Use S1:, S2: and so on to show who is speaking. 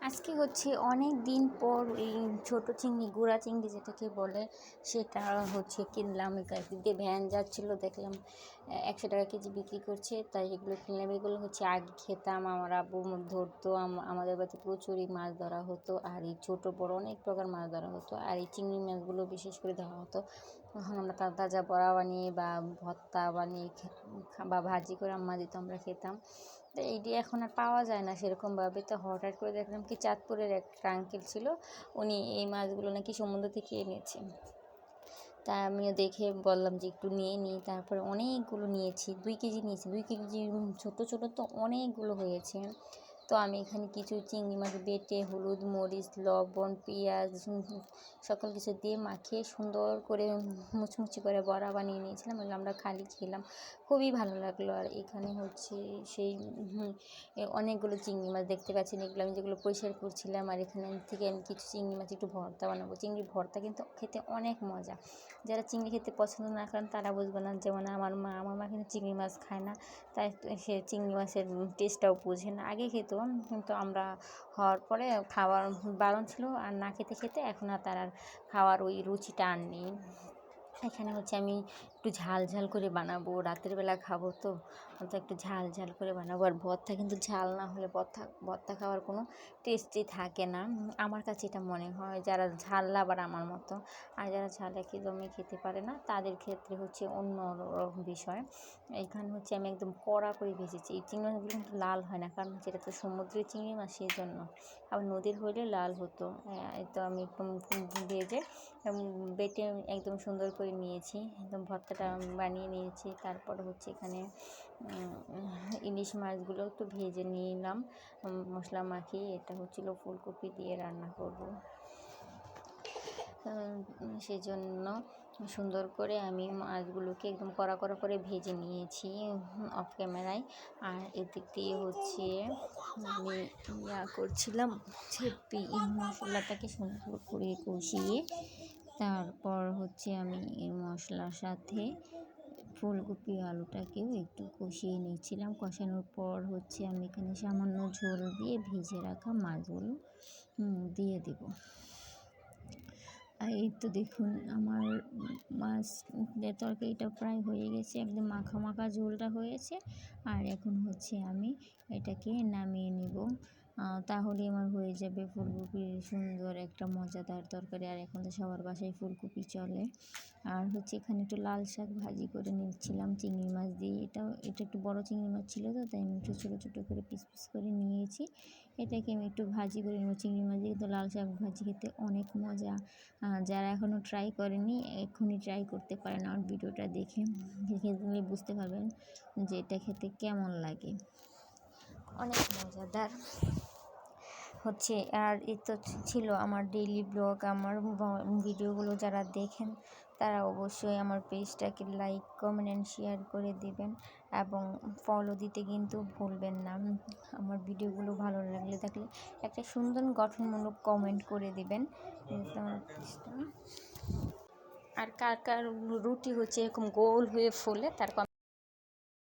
S1: আজকে হচ্ছে অনেক দিন পর এই ছোটো চিংড়ি, গুঁড়া চিংড়ি যেটাকে বলে, সেটা হচ্ছে কিনলাম। দিয়ে ভ্যান যাচ্ছিল, দেখলাম একশো টাকা কেজি বিক্রি করছে। তাই এগুলো কিনলাম। এগুলো হচ্ছে আগে খেতাম। আমার আব্বু ধরতো। আমাদের বাড়িতে প্রচুরই মাছ ধরা হতো। আর এই ছোটো, বড় অনেক প্রকার মাছ ধরা হতো। আর এই চিংড়ি মাছগুলো বিশেষ করে ধরা হতো। তখন আমরা তাজা তাজা বড়া বানিয়ে বা ভর্তা বানিয়ে বা ভাজি করে আম্মা দিত, আমরা খেতাম। তো এইটি এখন আর পাওয়া যায় না সেরকমভাবে। তো হঠাৎ করে দেখলাম কি চাঁদপুরের একটা আঙ্কেল ছিল, উনি এই মাছগুলো নাকি সমুদ্র থেকে এনেছে। তা আমিও দেখে বললাম যে একটু নিয়ে নিই, তারপরে অনেকগুলো নিয়েছি, দুই কেজি নিয়েছি, দুই কেজি ছোটো ছোটো তো অনেকগুলো হয়েছে। তো আমি এখানে কিছু চিংড়ি মাছ, বেটে, হলুদ, মরিচ, লবণ, পেঁয়াজ সকল কিছু দিয়ে মাখিয়ে সুন্দর করে মুচমুচি করে বড়া বানিয়ে নিয়েছিলাম। এগুলো আমরা খালি খেলাম। খুবই ভালো লাগল। আর এখানে হচ্ছে সেই অনেকগুলো চিংড়ি মাছ দেখতে পাচ্ছেন। এগুলো আমি যেগুলো পরিষ্কার করছিলাম। আর এখানে থেকে আমি কিছু চিংড়ি মাছ একটু ভর্তা বানাবো। চিংড়ি ভর্তা কিন্তু খেতে অনেক মজা। যারা চিংড়ি খেতে পছন্দ না করেন, তারা বুঝবে না। যেমন আমার মা আমার মা কিন্তু চিংড়ি মাছ খায় না। তাই সে চিংড়ি মাছের টেস্টটাও বোঝে না। আগে খেত কিন্তু আমরা হওয়ার পরে খাওয়ার বারণ ছিল আর না খেতে খেতে এখন আর তার আর খাওয়ার ওই রুচিটা আর নেই। এখানে হচ্ছে আমি একটু ঝাল ঝাল করে বানাবো, রাতের বেলা খাব তো তো একটু ঝাল ঝাল করে বানাবো। আর ভর্তা কিন্তু ঝাল না হলে ভর্তা ভর্তা খাওয়ার কোনো টেস্টই থাকে না। আমার কাছে এটা মনে হয় যারা ঝাল আবার আমার মতো, আর যারা ঝাল একদমই খেতে পারে না, তাদের ক্ষেত্রে হচ্ছে অন্য রকম বিষয়। এখানে হচ্ছে আমি একদম কড়া করে ভেজেছি। এই চিংড়ি মাছগুলো কিন্তু লাল হয় না, কারণ হচ্ছে এটা তো সমুদ্রের চিংড়ি মাছ, সেই জন্য। আবার নদীর হইলে লাল হতো। তো আমি একদম ভেজে বেটে একদম সুন্দর করে নিয়েছি। একদম ভর্তাটা বানিয়ে নিয়েছি। তারপর হচ্ছে এখানে ইলিশ মাছগুলো একটু ভেজে নিয়ে নিলাম মশলা মাখিয়ে এটা হচ্ছিল ফুলকপি দিয়ে রান্না করব। সেজন্য সুন্দর করে আমি মাছগুলোকে একদম কড়া কড়া করে ভেজে নিয়েছি অফ ক্যামেরায় আর এদিক দিয়ে হচ্ছে আমি ইয়া করছিলাম মশলাটাকে সুন্দর করে কষিয়ে তারপর হচ্ছে আমি এই মশলার সাথে ফুলকপি আলুটাকেও একটু কষিয়ে নিয়েছিলাম। কষানোর পর হচ্ছে আমি এখানে সামান্য ঝোল দিয়ে ভেজে রাখা মাছগুলো দিয়ে দেব। আর এই তো দেখুন আমার মাছ তরকারিটা প্রায় হয়ে গেছে, একদম মাখা মাখা ঝোলটা হয়েছে। আর এখন হচ্ছে আমি এটাকে নামিয়ে নেব। তাহলে আমার হয়ে যাবে ফুলকপির সুন্দর একটা মজাদার তরকারি। আর এখন তো সবার বাসায় ফুলকপি চলে। আর হচ্ছে এখানে একটু লাল শাক ভাজি করে নিচ্ছিলাম চিংড়ি মাছ দিয়ে। এটাও এটা একটু বড় চিংড়ি মাছ ছিল তো, তাই আমি একটু ছোটো ছোটো করে পিস পিস করে নিয়েছি। এটাকে আমি একটু ভাজি করে নেব চিংড়ি মাছ দিয়ে। তো লাল শাক ভাজি খেতে অনেক মজা। যারা এখনও ট্রাই করেনি এখনই ট্রাই করতে পারেন আমার ভিডিওটা দেখে। দেখে তুমি বুঝতে পারবেন যে এটা খেতে কেমন লাগে। অনেক মজাদার। হচ্ছে আর এ তো ছিল আমার ডেইলি ব্লগ আমার ভিডিওগুলো যারা দেখেন, তারা অবশ্যই আমার পেজটাকে লাইক কমেন্ট অ্যান্ড শেয়ার করে দেবেন এবং ফলো দিতে কিন্তু ভুলবেন না। আমার ভিডিওগুলো ভালো লাগলে থাকলে একটা সুন্দর গঠনমূলক কমেন্ট করে দেবেন। আর কার কার রুটি হচ্ছে এরকম গোল হয়ে ফোলে তার